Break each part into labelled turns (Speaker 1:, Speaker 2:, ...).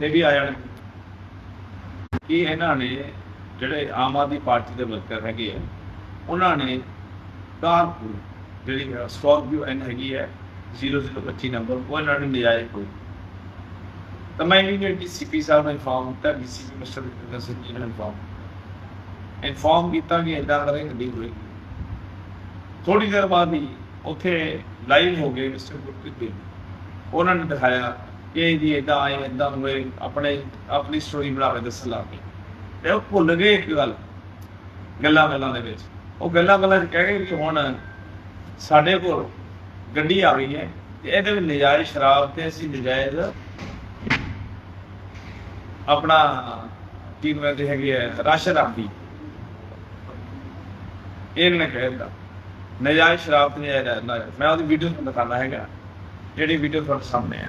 Speaker 1: ਤੇ ਵੀ ਆ ਜਾਣਗੇ ਕਿ ਇਹਨਾਂ ਨੇ ਜਿਹੜੇ ਆਮ ਆਦਮੀ ਪਾਰਟੀ ਦੇ ਵਰਕਰ ਹੈਗੇ ਆ, ਉਹਨਾਂ ਨੇ ਕਾਰਪੂਰ ਜਿਹੜੀ ਸਕੋਰਪੀਓ ਐਨ ਹੈਗੀ ਹੈ 0025 ਨੰਬਰ, ਉਹ ਇਹਨਾਂ ਨੇ ਨਜਾਇਜ਼ ਕੋਈ ਤਾਂ ਮੈਂ ਇਮੀਡੀਏਟਲੀ ਸੀਪੀ ਸਾਹਿਬ ਨੂੰ ਇਨਫਾਰਮ ਕੀਤਾ, ਡੀਸੀਪੀ ਮਿਸਟਰ ਵਿਕਰਮ ਸਿੰਘ ਜੀ ਨੂੰ ਇਨਫਾਰਮ ਇਨਫਾਰਮ ਕੀਤਾ ਕਿ ਇਦਾਂ ਕਰੇ ਗੱਡੀ ਹੋਏਗੀ ਥੋੜੀ ਦੇਰ ਬਾਅਦ ਹੀ ਉੱਥੇ ਲਾਈਵ ਹੋ ਗਏ ਮਿਸਟਰ ਗੁਰਪ੍ਰੀਤ ਜੀ ਉਹਨਾਂ ਨੇ ਦਿਖਾਇਆ ਇਹ ਜੀ ਇਦਾਂ ਆਏ ਇਦਾਂ ਹੋਏ, ਆਪਣੇ, ਆਪਣੀ ਸਟੋਰੀ ਬਣਾ ਕੇ ਦੱਸਣ ਲੱਗ ਗਏ ਤੇ ਉਹ ਭੁੱਲ ਗਏ ਇੱਕ ਗੱਲ, ਗੱਲਾਂ ਗੱਲਾਂ ਦੇ ਵਿੱਚ। ਉਹ ਗੱਲਾਂ ਗੱਲਾਂ 'ਚ ਕਹਿ ਗਏ ਕਿ ਹੁਣ ਸਾਡੇ ਕੋਲ ਗੱਡੀ ਆ ਗਈ ਹੈ, ਤੇ ਇਹਦੇ ਵਿੱਚ ਨਜਾਇਜ਼ ਸ਼ਰਾਬ ਤੇ ਅਸੀਂ ਨਜਾਇਜ਼ ਆਪਣਾ ਕੀ ਕਹਿੰਦੇ ਹੈਗੇ ਆ, ਰਾਸ਼ਨ ਰੱਖੀ ਇਹਨਾਂ ਨੇ ਕਹਿ ਦਿੱਤਾ, ਨਜਾਇਜ਼ ਸ਼ਰਾਬ ਤੇ ਨਜਾਇਜ਼ ਮੈਂ ਉਹਦੀ ਵੀਡੀਓ ਤੁਹਾਨੂੰ ਦਿਖਾਉਣਾ ਹੈਗਾ, ਜਿਹੜੀ ਵੀਡੀਓ ਤੁਹਾਡੇ ਸਾਹਮਣੇ ਹੈ।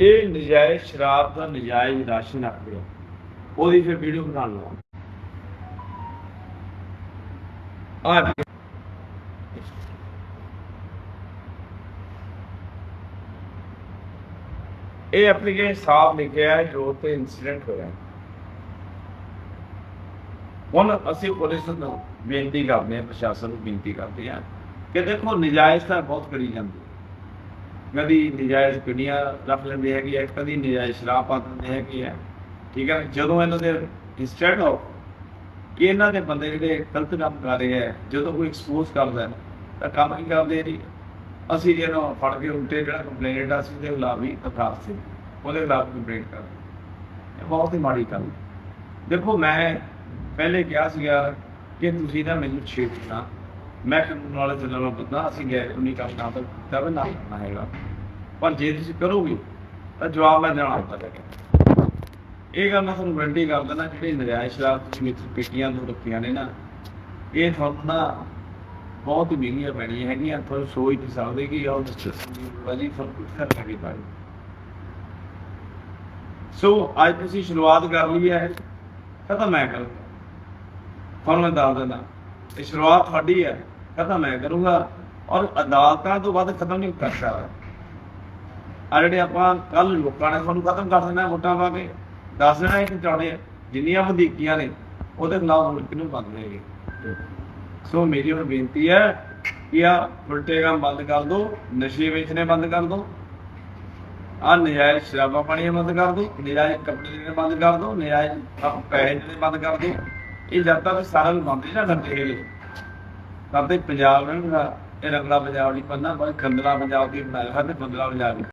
Speaker 1: ਇਹ ਨਜਾਇਜ਼ ਸ਼ਰਾਬ ਦਾ ਨਜਾਇਜ਼ ਰਾਸ਼ਨ ਰੱਖ ਉਹਦੀ ਫਿਰ ਵੀਡੀਓ ਬਣਾ ਲਓ ਆ ਇਹ ਐਪਲੀਕੇਸ਼ਨ ਸਾਫ਼ ਲਿਖਿਆ ਹੈ, ਜੋ ਤੇ ਇਨਸੀਡੈਂਟ ਹੋਇਆ ਹੁਣ ਅਸੀਂ ਪੁਲਿਸ ਨੂੰ ਬੇਨਤੀ ਕਰਦੇ ਹਾਂ, ਪ੍ਰਸ਼ਾਸਨ ਨੂੰ ਬੇਨਤੀ ਕਰਦੇ ਹਾਂ ਕਿ ਦੇਖੋ ਨਜਾਇਜ਼ ਤਾਂ ਬਹੁਤ ਕਰੀ ਜਾਂਦੀ ਕਦੀ ਨਜਾਇਜ਼ ਕੁੜੀਆਂ ਰੱਖ ਲੈਂਦੇ ਹੈਗੇ ਆ ਕਦੀ ਨਜਾਇਜ਼ ਸ਼ਰਾਬ ਪਾ ਦਿੰਦੇ ਹੈਗੇ ਆ ਠੀਕ ਹੈ ਜਦੋਂ ਇਹਨਾਂ ਦੇ ਇੰਸਟੈਂਟ ਆਫ ਕਿ ਇਹਨਾਂ ਦੇ ਬੰਦੇ ਜਿਹੜੇ ਗਲਤ ਕੰਮ ਕਰ ਰਹੇ ਆ ਜਦੋਂ ਕੋਈ ਐਕਸਪੋਜ਼ ਕਰਦਾ ਹੈ, ਤਾਂ ਕੰਮ ਕੀ ਕਰਦੇ ਜੀ? ਅਸੀਂ ਜਿਹਨੂੰ ਫੜ ਕੇ ਉਲਟੇ ਜਿਹੜਾ ਕੰਪਲੇਂਟ ਆ, ਅਸੀਂ ਉਹਦੇ ਖਿਲਾਫ ਵੀ ਦਰਖਾਸਤ ਸੀ। ਉਹਦੇ ਖਿਲਾਫ ਕੰਪਲੇਂਟ ਕਰ ਇਹ ਬਹੁਤ ਹੀ ਮਾੜੀ ਗੱਲ ਦੇਖੋ ਮੈਂ ਪਹਿਲੇ ਕਿਹਾ ਸੀਗਾ ਕਿ ਤੁਸੀਂ ਨਾ ਮੈਨੂੰ ਛੇੜਨਾ ਮੈਂ ਕਾਨੂੰਨ ਵਾਲੇ ਚੱਲਣਾ ਬੰਦਾ, ਅਸੀਂ ਗੈਰ ਕਾਨੂੰਨੀ ਕੰਮ ਨਾ ਤਾਂ ਕੀਤਾ ਵੀ ਨਾ ਕਰਨਾ ਹੈਗਾ। ਪਰ ਜੇ ਤੁਸੀਂ ਕਰੋਗੇ, ਤਾਂ ਜਵਾਬ ਮੈਂ ਦੇਣਾ ਹੁੰਦਾ ਹੈ ਇਹ ਗੱਲ ਮੈਂ ਤੁਹਾਨੂੰ ਗਰੰਟੀ ਕਰ ਦਿੰਦਾ, ਜਿਹੜੇ ਨਜਾਇਜ਼ ਸ਼ਰਾਬ ਤੁਸੀਂ ਵਿੱਚ ਪੇਟੀਆਂ ਨੂੰ ਰੱਖੀਆਂ ਨੇ ਨਾ, ਇਹ ਤੁਹਾਨੂੰ ਨਾ ਬਹੁਤ ਮਹਿੰਗੀਆਂ ਪੈਣੀਆਂ ਹੈਗੀਆਂ ਤੁਹਾਨੂੰ ਸੋਚ ਨਹੀਂ ਸਕਦੇ ਕਿ ਆਹ ਵਜੀ ਤੁਹਾਨੂੰ ਕੁਝ ਕਰ ਲੱਗੇ ਪਾਏ ਸੋ ਅੱਜ ਤੁਸੀਂ ਸ਼ੁਰੂਆਤ ਕਰ ਲਈ ਹੈ, ਖਤਮ ਮੈਂ ਕਰ ਤੁਹਾਨੂੰ ਮੈਂ ਦੱਸ ਦਿੰਦਾ, ਇਹ ਸ਼ੁਰੂਆਤ ਤੁਹਾਡੀ ਹੈ। ਖਤਮ ਮੈਂ ਕਰੂੰਗਾ ਔਰ ਅਦਾਲਤਾਂ ਤੋਂ ਬਾਅਦ ਖਤਮ ਨਹੀਂ ਕਰ ਸਕਦਾ। ਆ ਜਿਹੜੇ ਆਪਾਂ ਕੱਲ ਲੋਕਾਂ ਨੇ ਤੁਹਾਨੂੰ ਖਤਮ ਕਰ ਦੇਣਾ ਵੋਟਾਂ ਪਾ ਕੇ, ਦੱਸ ਦੇਣਾ ਕਿ ਚਾਹੁੰਦੇ ਜਿੰਨੀਆਂ ਵਧੀਕੀਆਂ ਨੇ, ਉਹਦੇ ਖਿਲਾਫ ਮੁਲਕ ਨੂੰ ਬੰਦ ਹੈਗੇ ਸੋ ਮੇਰੀ ਹੁਣ ਬੇਨਤੀ ਹੈ ਕਿ ਆ ਉਲਟੇ ਕੰਮ ਬੰਦ ਕਰ ਦਿਓ, ਨਸ਼ੇ ਵੇਚਣੇ ਬੰਦ ਕਰ ਦਿਓ ਆ ਨਜਾਇਜ਼ ਸ਼ਰਾਬਾਂ ਪਾਣੀਆਂ ਬੰਦ ਕਰ ਦਿਓ, ਨਜਾਇਜ਼ ਕੱਪੜੇ ਦੇਣੇ ਬੰਦ ਕਰ ਦਿਓ, ਨਜਾਇਜ਼ ਪੈਸੇ ਦੇਣੇ ਬੰਦ ਕਰ ਦਿਓ, ਇਹ ਜਦ ਤੱਕ ਸਾਰਾ ਨੂੰ ਬੰਦ ਨਹੀਂ ਨਾ ਕਰਦੇ ਇਹ ਕਰਦੇ ਪੰਜਾਬ ਨੇ ਇਹ ਰੰਗਲਾ ਪੰਜਾਬ ਨਹੀਂ ਪੰਨਾ ਬੜਾ ਖੰਦਲਾ ਪੰਜਾਬ ਦੀ ਬਣਾਇਆ ਹੈ ਤੇ ਬੰਦਲਾ ਪੰਜਾਬ